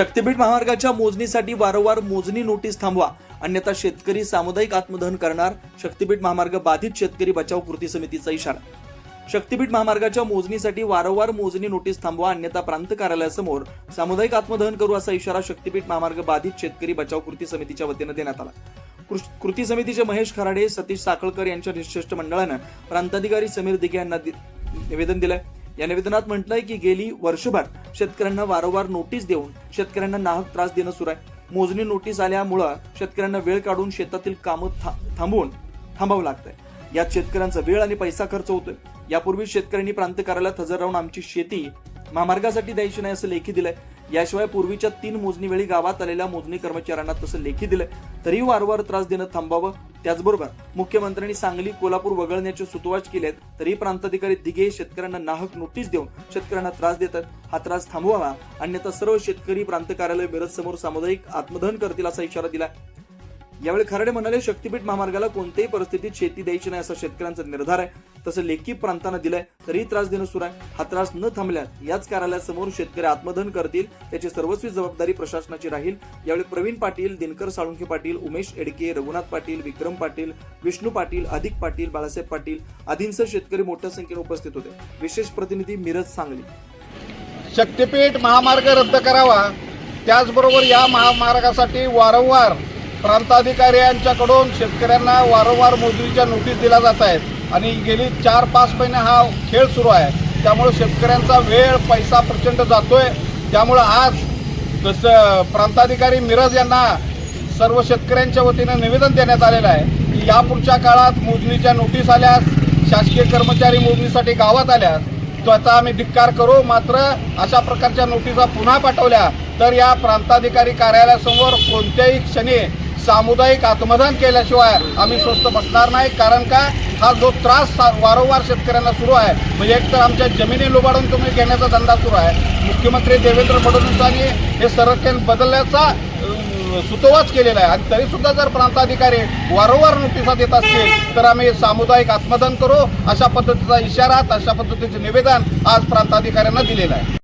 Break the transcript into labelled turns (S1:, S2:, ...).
S1: शक्तीपीठ महामार्गाच्या मोजणीसाठी वारंवार मोजणी नोटीस थांबवा. अन्यथा शेतकरी सामुदायिक आत्मदहन करणार शक्तीपीठ महामार्ग बाधित शेतकरी बचाव कृती समितीचा इशारा. शक्तीपीठ महामार्गाच्या मोजणीसाठी वारंवार मोजणी नोटीस थांबवा अन्यथा प्रांत कार्यालयासमोर सामुदायिक आत्मदहन करू असा इशारा शक्तीपीठ महामार्ग बाधित शेतकरी बचाव कृती समितीच्या वतीनं देण्यात आला. कृती समितीचे महेश खराडे सतीश साखळकर यांच्या शिष्टमंडळानं प्रांताधिकारी समीर दिघे यांना दि- निवेदन दिलंय. या निवेदनात म्हटलंय की गेली वर्षभर शेतकऱ्यांना वारंवार नोटीस देऊन शेतकऱ्यांना नाहक त्रास देणं सुरू आहे. मोजणी नोटीस आल्यामुळं शेतकऱ्यांना वेळ काढून शेतातील कामं था- थांबवून थांबावं लागतंय. यात शेतकऱ्यांचा वेळ आणि पैसा खर्च होतोय. यापूर्वी शेतकऱ्यांनी प्रांत कार्यालयात हजर राहून आमची शेती महामार्गासाठी द्यायची नाही असं लेखी दिलंय. याशिवाय पूर्वीच्या तीन मोजणी वेळी गावात आलेल्या मोजणी कर्मचाऱ्यांना तसं लेखी दिलंय. तरीही वारंवार त्रास देणं थांबावं. त्याचबरोबर मुख्यमंत्र्यांनी सांगली कोल्हापूर वगळण्याचे सुतवाच केलेत तरी प्रांताधिकारी दिघे शेतकऱ्यांना नाहक नोटीस देऊन शेतकऱ्यांना त्रास देतात. हा त्रास थांबवावा अन्यथा सर्व शेतकरी प्रांत कार्यालय मिरज समोर सामुदायिक आत्मदहन करतील असा इशारा दिला यावेळी खराडे म्हणाले शक्तीपीठ महामार्गाला कोणत्याही परिस्थितीत शेती द्यायची नाही असा शेतकऱ्यांचा निर्धार आहे. तसं लेखी प्रांतानं दिलंय तरी त्रास देणं सुरू आहे. हा त्रास न थांबल्यास याच कार्यालयासमोर शेतकरी आत्मदहन करतील त्याची सर्वस्वी जबाबदारी प्रशासनाची राहील. यावेळी प्रवीण पाटील दिनकर साळुंखे पाटील उमेश एडके रघुनाथ पाटील विक्रम पाटील विष्णू पाटील अधिक पाटील बाळासाहेब पाटील आदींसह शेतकरी मोठ्या संख्येने उपस्थित होते. विशेष प्रतिनिधी मिरज सांगली.
S2: शक्तीपीठ महामार्ग रद्द करावा. त्याचबरोबर या महामार्गासाठी वारंवार प्रांताधिकारी यांच्याकडून शेतकऱ्यांना वारंवार मोजणीच्या नोटीस दिल्या जात आहेत. आणि गेली चार पाच महिने हा खेळ सुरू आहे. त्यामुळे शेतकऱ्यांचा वेळ पैसा प्रचंड जातोय. त्यामुळं आज जसं प्रांताधिकारी मिरज यांना सर्व शेतकऱ्यांच्या वतीनं निवेदन देण्यात आलेलं आहे की यापुढच्या काळात मोजणीच्या नोटीस आल्यास शासकीय कर्मचारी मोजणीसाठी गावात आल्यास त्याचा आम्ही धिक्कार करू. मात्र अशा प्रकारच्या नोटिसा पुन्हा पाठवल्या तर या प्रांताधिकारी कार्यालयासमोर कोणत्याही क्षणी सामुदायिक आत्मदान केल्याशिवाय आम्ही स्वस्त बसणार नाही. कारण का? हा जो त्रास सा- वारंवार शेतकऱ्यांना सुरू आहे म्हणजे एकतर आमच्या जमिनी लुबाडून तुम्ही घेण्याचा धंदा सुरू आहे. मुख्यमंत्री देवेंद्र फडणवीसांनी हे संरक्षण बदलण्याचा सुतोवाच केलेला आहे. आणि तरीसुद्धा जर प्रांताधिकारी वारंवार नोटिसा देत असतील तर आम्ही सामुदायिक आत्मदान करू. अशा पद्धतीचा इशारा अशा पद्धतीचे निवेदन आज प्रांताधिकाऱ्यांना दिलेलं आहे.